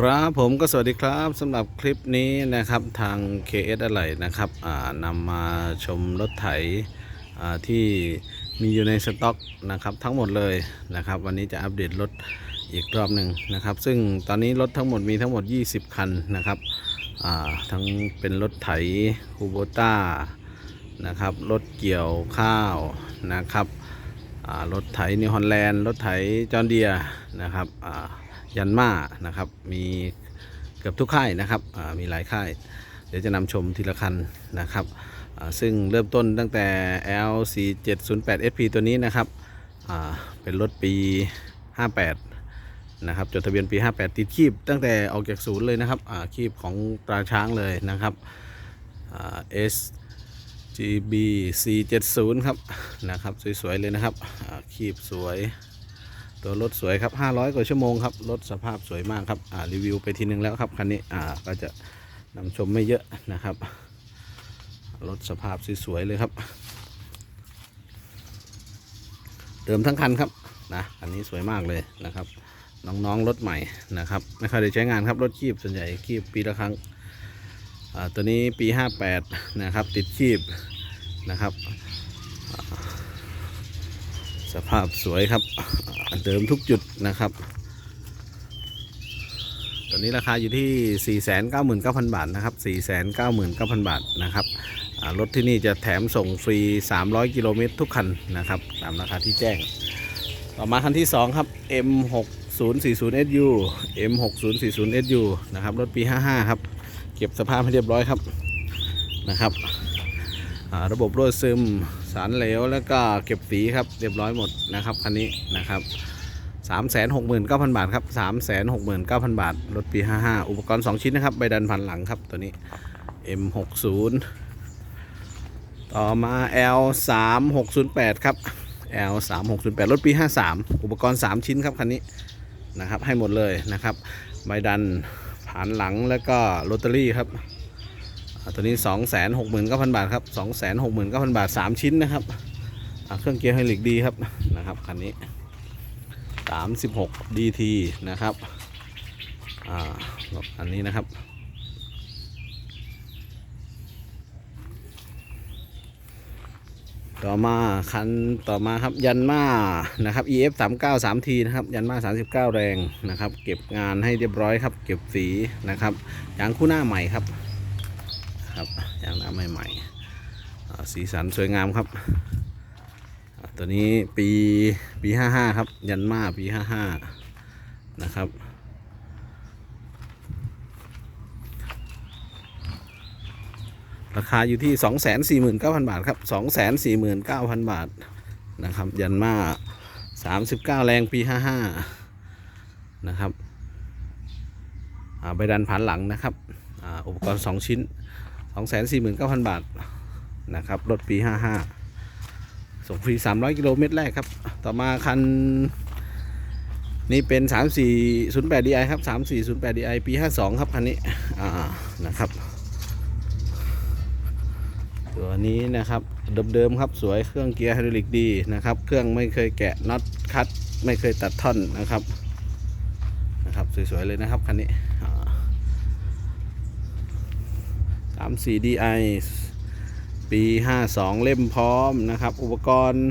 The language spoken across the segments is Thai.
ครับผมก็สวัสดีครับสำหรับคลิปนี้นะครับทาง KS อะไรนะครับนำมาชมรถไถที่มีอยู่ในสต็อกนะครับทั้งหมดเลยนะครับ วันนี้จะอัปเดตรถอีกรอบหนึ่งนะครับ ซึ่งตอนนี้รถทั้งหมดมีทั้งหมด 20 คันนะครับทั้งเป็นรถไถคูโบต้านะครับรถเกี่ยวข้าวนะครับรถไถนิวฮอลแลนด์รถไถจอห์นเดียนะครับ ยันมานะครับ มีเกือบทุกค่ายนะครับมีหลายค่าย เดี๋ยวจะนำชมทีละคันนะครับ ซึ่งเริ่มต้นตั้งแต่ L4708 SP ตัวนี้นะครับเป็นรถปี 58 นะครับ จดทะเบียนปี 58 ติดคีบตั้งแต่ออกจากศูนย์เลยนะครับคีบของตราช้างเลยนะครับ S GB C70 ครับ นะครับ สวย ๆ เลยนะครับ คีบสวย ตัวรถสวยครับ 500 กว่าชั่วโมงครับ รถสภาพสวยมากครับ อ่า รีวิวไปทีนึงแล้วครับ คันนี้ อ่า ก็จะนำชมไม่เยอะนะครับ รถสภาพสวยๆเลยครับ เดิมทั้งคันครับ นะ อันนี้สวยมากเลยนะครับ น้องๆ รถใหม่นะครับ ไม่ค่อยได้ใช้งานครับ รถคีบส่วนใหญ่คีบปีละครั้ง อ่า ตัวนี้ปี 58 นะครับ ติดคีบนะครับ สภาพสวยครับ เดิมทุกจุดนะครับ ตอนนี้ราคาอยู่ที่ 499,000 บาทนะครับ 499,000 บาทนะครับรถที่นี่จะแถมส่งฟรี 300 กิโลเมตรทุกคันนะครับ ตามราคาที่แจ้ง ต่อมาคันที่ 2 ครับ M6040SU M6040SU นะครับ รถปี 55 ครับ เก็บสภาพให้เรียบร้อยครับนะครับระบบรั่วซึม สารเหลวแล้วก็เก็บสีครับเรียบร้อยหมดนะครับคันนี้นะครับ3 6 9 0 0 0 บาทครับ 3 6 9 0 0 0 บาท รถปี 55 อุปกรณ์ 2 ชิ้นนะครับ ใบดันพันหลังครับตัวนี้ M60 ต่อมา L3608 ครับ L3608 รถปี 53 อุปกรณ์ 3 ชิ้นครับคันนี้นะครับให้หมดเลยนะครับ ใบดันผ่านหลังแล้วก็โรตารี่ครับ ตัวนี้ 2 6 9 0 0 0 บาทครับ 2 6 9 0 0 0 บาท 3 ชิ้นนะครับ เครื่องเกียร์ไฮลิกดีครับนะครับคันนี้ 36 DT นะครับอ่าอันนี้นะครับ ต่อมาคันต่อมาครับยันมานะครับ EF 3 9 3 T นะครับยันมา 39 แรงนะครับ เก็บงานให้เรียบร้อยครับ เก็บสีนะครับยางคู่หน้าใหม่ครับ ครับยางน้าใหม่ๆอ่สีสันสวยงามครับ ตัวนี้ปีปีห้าห้าครับ ยันมาปีห้าห้านะครับราคาอยู่ที่ 2 4 9 0 0 0 บาท ครับ 2 4 9 0 0 0 บาท นะครับ ยันมา 39 แรงปี 55 นะครับใบดันผ่านหลังนะครับออุปกรณ์ 2 ชิ้น 249,000 บาทนะครับ รถปี 55 ส่งฟรี 300 กิโลเมตรแรกครับ ต่อมาคัน นี่เป็น 3408 DI ครับ 3408 DI ปี 52 ครับ คันนี้ อ่า นะครับ ตัวนี้นะครับ เดิมๆครับ สวย เครื่องเกียร์ไฮดรอลิกดีนะครับ เครื่องไม่เคยแกะน็อตคัด ไม่เคยตัดท่อนนะครับ นะครับ สวยๆเลยนะครับ คันนี้ อ่าสามสี่ DI ปี 52 เล่มพร้อมนะครับ อุปกรณ์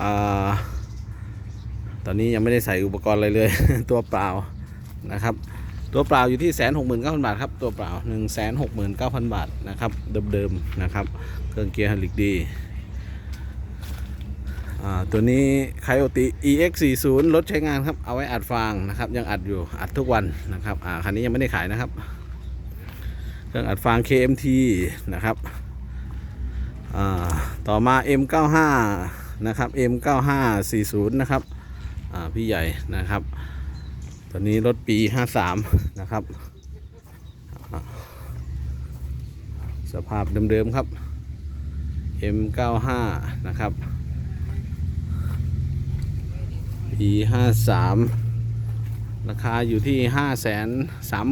อตอนนี้ยังไม่ได้ใส่อุปกรณ์อะไรเลย ตัวเปล่านะครับ ตัวเปล่าอยู่ที่แสนหกหมื่นเก้าพันบาทครับตัวเปล่าหนึ่งแสนหกหมื่นเก้าพันบาทนะครับเดิมๆนะครับเครื่องเกียร์ไฮดรอลิกดีตัวนี้ไคโอติ EX 4 0 รถใช้งานครับ เอาไว้อัดฟางนะครับ ยังอัดอยู่อัดทุกวันนะครับอ่าคันนี้ยังไม่ได้ขายนะครับ เครื่องอัดฟาง KMT นะครับต่อมา M95 นะครับ M9540 นะครับพี่ใหญ่นะครับตอนนี้รถปี 53 นะครับ สภาพเดิมๆครับ M95 นะครับปี53 ราคาอยู่ที่ 5 3 9 0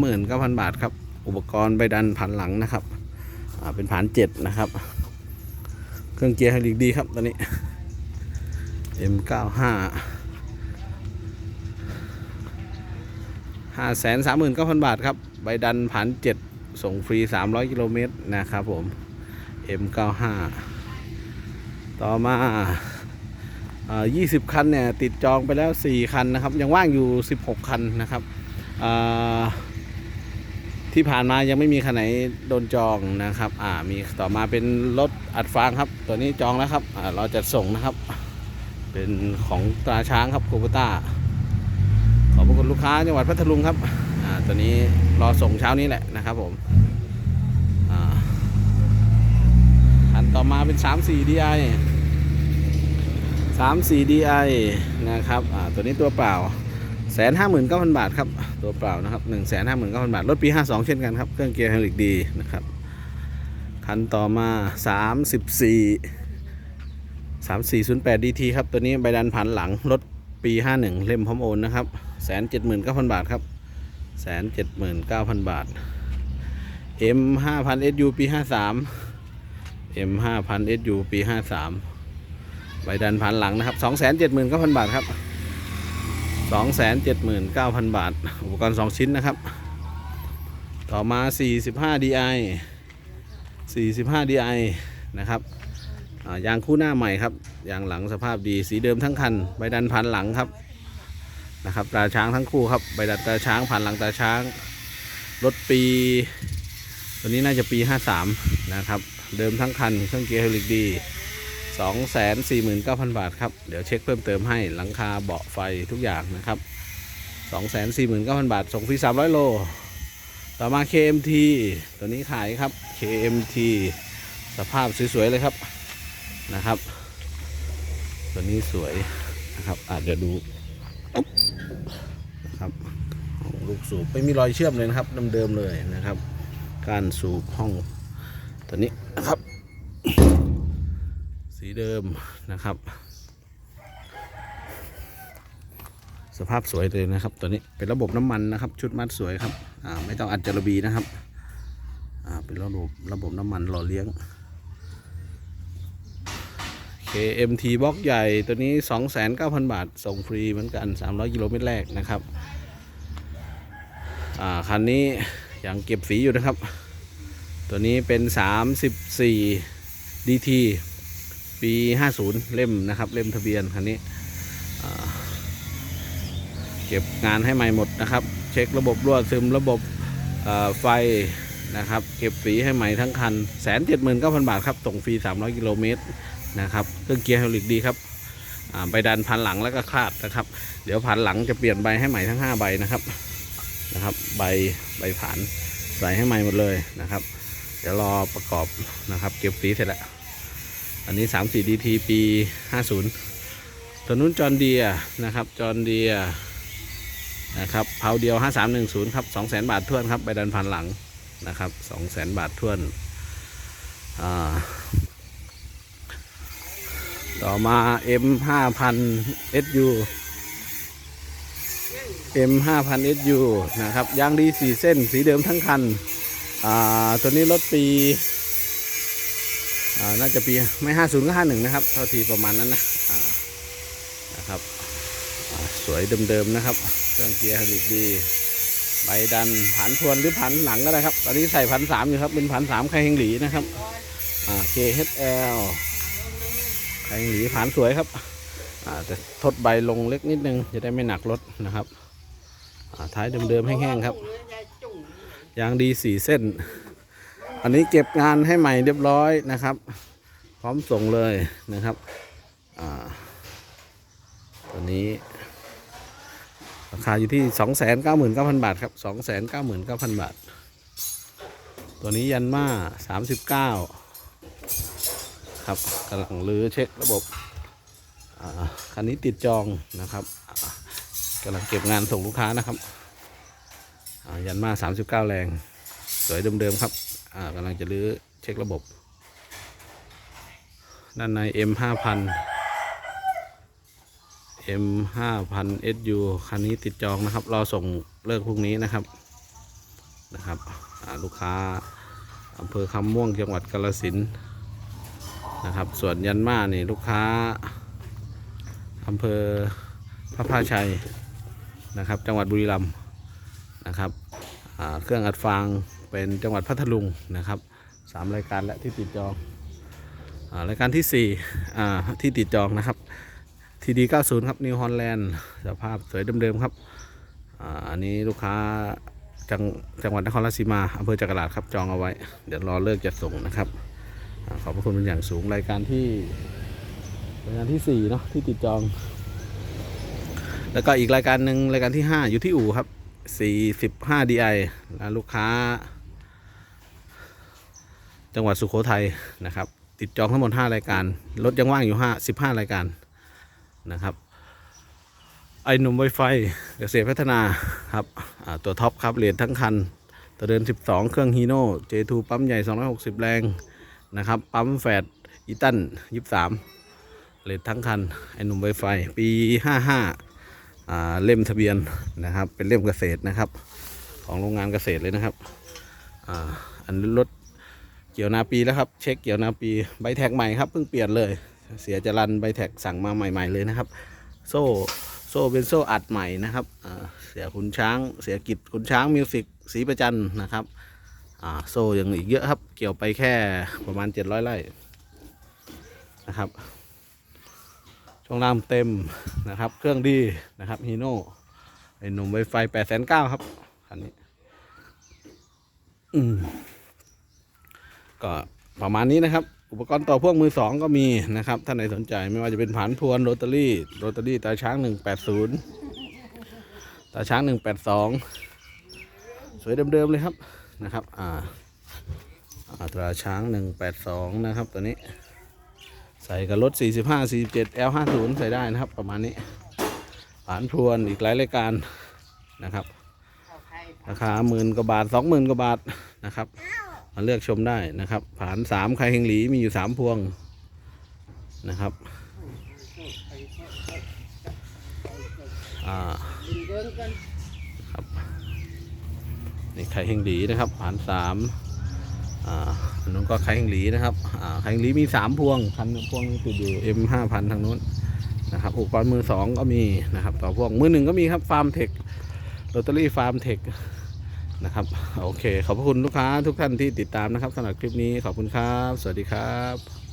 0 0 บาทครับ อุปกรณ์ใบดันผันหลังนะครับเป็นผ่านเจ็ดนะครับ เครื่องเกียร์ไฮดรอลิกดีครับตอนนี้ M95 ห้าแสนสามหมื่นเก้าพันบาทครับ ใบดันผันเจ็ดส่งฟรี 300 กิโลเมตรนะครับผม M95 ต่อมาอ่อ20 คันเนี่ย ติดจองไปแล้ว 4 คันนะครับ ยังว่างอยู่ 16 คันนะครับอ่อ ที่ผ่านมายังไม่มีคันไหนโดนจองนะครับ อ่า มีต่อมาเป็นรถอัดฟางครับ ตัวนี้จองแล้วครับ อ่า เราจะส่งนะครับ เป็นของตราช้างครับโคโบต้า ขอบคุณลูกค้าจังหวัดพัทลุงครับ อ่า ตัวนี้รอส่งเช้านี้แหละนะครับผม อ่าอันต่อมาเป็น 3 4 DI 3 4 DI นะครับ อ่า ตัวนี้ตัวเปล่า แสนห้าหมื่นเก้าพันบาทครับ ตัวเปล่านะครับหนึ่งแสนห้าหมื่นเก้าพันบาท รถปี52เช่นกันครับ เครื่องเกียร์ไฮดรอลิกดีนะครับ คันต่อมา34 3408 DT ครับ ตัวนี้ใบดันผันหลัง รถปี51เล่มพร้อมโอนนะครับแสนเจ็ดหมื่นเก้าพันบาทครับแสนเจ็ดหมื่นเก้าพันบาท M 5000 SU ปี53 M 5000 SU ปี53ใบดันผันหลังนะครับ279,000บาทครับ 279,000 บาท อุปกรณ์ 2 ชิ้นนะครับ ต่อมา 45 DI 45 DI นะครับยางคู่หน้าใหม่ครับ ยางหลังสภาพดี สีเดิมทั้งคัน ใบดันผันหลังครับนะครับ ตาช้างทั้งคู่ครับ ใบดันตาช้างผันหลังตาช้าง รถปี ตัวนี้น่าจะปี 53 นะครับ เดิมทั้งคัน เครื่องเกียร์ไฮลิกดี 249,000 บาทครับ เดี๋ยวเช็คเพิ่มเติมให้หลังคาเบาะไฟทุกอย่างนะครับ 249,000 บาท ส่งฟรี 300 โล ต่อมา KMT ตัวนี้ขายครับ KMT สภาพสวย ๆ เลยครับนะครับ ตัวนี้สวยนะครับอาจจะดูนะครับลูกสูบไม่มีรอยเชื่อมเลยนะครับเดิมๆเลยนะครับ การสูบห้องตัวนี้นะครับ สีเดิมนะครับ สภาพสวยเลยนะครับ ตัวนี้เป็นระบบน้ำมันนะครับ ชุดมัดสวยครับอ่าไม่ต้องอัดจระบีนะครับอ่าเป็นระบบระบบน้ำมันหล่อเลี้ยง KMT บล็อกใหญ่ตัวนี้ 29,000 บาท ส่งฟรีเหมือนกัน 300 กิโลเมตรแรกนะครับ อ่า คันนี้ยังเก็บสีอยู่นะครับ ตัวนี้เป็น 34 DT ปี50เล่มนะครับ เล่มทะเบียนคันนี้เก็บงานให้ใหม่หมดนะครับ เช็คระบบรั่วซึมระบบไฟนะครับ เก็บสีให้ใหม่ทั้งคันแสนเจ็ดหมื่นเก้าพันบาทครับส่งฟรี300กิโลเมตรนะครับเครื่องเกียร์ไฮดรอลิกดีครับใบดันพันหลังแล้วก็คาดนะครับ เดี๋ยวพันหลังจะเปลี่ยนใบให้ใหม่ทั้ง 5 ใบนะครับนะครับ ใบใบผ่านใส่ให้ใหม่หมดเลยนะครับ เดี๋ยวรอประกอบนะครับ เก็บสีเสร็จแล้ว อันนี้ 3 4 DT ปี 50ตัวนู้นจอนเดียนะครับจอนเดียนะครับเผาเดียว 5310 ครับ 200,000 บาททวนครับใบดันพันหลังนะครับ 200,000 บาททวนอ่าต่อมา M 5000 SU M 5000 SU นะครับยางดี 4 เส้น สีเดิมทั้งคัน อ่า ตัวนี้รถปี น่าจะปีไม่ห้าศูนย์ก็ห้าหนึ่งนะครับเท่าทีประมาณนั้นนะนะครับสวยเดิมๆนะครับเครื่องเกียร์ไฮดรอลิกดีใบดันผันทวนหรือผันหลังก็ได้ครับ ตอนนี้ใส่ผันสามอยู่ครับเป็นผันสามไคเฮงหลีนะครับอ่า KHL ไคเฮงหลีผันสวยครับอ่าแต่ทดใบลงเล็กนิดนึงจะได้ไม่หนักรถนะครับท้ายเดิมๆแห้งๆครับยางดีสี่เส้น อันนี้เก็บงานให้ใหม่เรียบร้อยนะครับ พร้อมส่งเลยนะครับตัวนี้ ราคาอยู่ที่ 299,000 บาทครับ 299,000 บาท ตัวนี้ยันมา39 ครับกำลังรื้อเช็คระบบอ่าคันนี้ติดจองนะครับกำลังเก็บงานส่งลูกค้านะครับยันมา39 แรง สวยเดิมๆครับ กำลังจะรื้อเช็คระบบ ด้านใน M 5 0 0 0 M 5 0 0 0 SU คันนี้ติดจองนะครับ รอส่งเลิกพรุ่งนี้นะครับนะครับลูกค้าอำเภอคำม่วงจังหวัดกาฬสินนะครับ ส่วนยันมานี่ลูกค้าอำเภอพระพาชัยนะครับ จังหวัดบุรีรัมย์นะครับเครื่องอัดฟาง เป็นจังหวัดพัทลุงนะครับสามรายการและที่ติดจองอารายการที่สี่ที่ติดจองนะครับทีดี90ครับนิวฮอลแลนด์สภาพสวยเดิมๆครับอันนี้ลูกค้าจังจังหวัดนครราชสีมาอำเภอจักราชครับจองเอาไว้ เดี๋ยวรอเลิกจัดส่งนะครับอขอบพระคุณเป็นอย่างสูงรายการที่รายการที่สี่เนาะที่ติดจอง แล้วก็อีกรายการหนึ่งรายการที่5อยู่ที่อู่ครับ45 DI นะลูกค้า จังหวัดสุโขทัยนะครับ ติดจองทั้งหมด 5 รายการ รถยังว่างอยู่5 15 รายการนะครับ ไอหนุ่มไวไฟเกษตรพัฒนาครับตัวท็อปครับเหรียญทั้งคันตัวเดิน 12 เครื่องฮีโน่ J2 ปั๊มใหญ่ 260 แรงนะครับ ปั๊มแฟดอีตัน23เหรียญทั้งคัน ไอหนุ่มไวไฟปี 55อ่าเล่มทะเบียนนะครับ เป็นเล่มเกษตรนะครับ ของโรงงานเกษตรเลยนะครับอ่าอันรถ กี่ยวนาปีแล้วครับเช็คเกี่ยวนาปีใบแท็กใหม่ครับเพิ่งเปลี่ยนเลย เสียจรันใบแท็กสั่งมาใหม่ ๆเลยนะครับ โซ่โซ่เป็นโซ่อัดใหม่นะครับเสียขุนช้างเสียกิจขุนช้างมิวสิกสีประจันนะครับโซ่ยังอีกเยอะครับ เกี่ยวไปแค่ประมาณ 700ไร่นะครับช่วงล่างเต็มนะครับ เครื่องดีนะครับฮีโน่ไอหนุ่มไวไฟแปดแสนเก้าครับคันนี้ อืม ก็ประมาณนี้นะครับ อุปกรณ์ต่อพ่วงมือสองก็มีนะครับ ท่านไหนสนใจไม่ว่าจะเป็นผานพวนโรตารี่โรตารี่ตาช้างหนึ่งแปดศูนย์ตาช้างหนึ่งแปดสองสวยเดิมๆเลยครับนะครับ อ่าอ่าตราช้างหนึ่งแปดสองนะครับ ตัวนี้ ใส่กับรถ 45 47 L50 ใส่ได้นะครับ ประมาณนี้ผ่านพรวนอีกหลายรายการนะครับราคาหมื่นกว่าบาท20,000กว่าบาทนะครับ มาเลือกชมได้นะครับผ่าน3ใครเฮงหลีมีอยู่3พวงนะครับครับนี่ไข่เฮงหลีนะครับผ่านสามอันนู้นก็ไข่แห่งหลีนะครับไข่แห่งหลีมีสามพวงคันหนึ่งพวงติดอยู่ M ห้าพันทางนู้นนะครับอุปกรณ์มือสองก็มีนะครับ ต่อพวงมือหนึ่งก็มีครับฟาร์มเทคลอตเตอรี่ฟาร์มเทค นะครับ โอเค ขอบพระคุณลูกค้าทุกท่านที่ติดตามนะครับสำหรับคลิปนี้ขอบคุณครับ สวัสดีครับ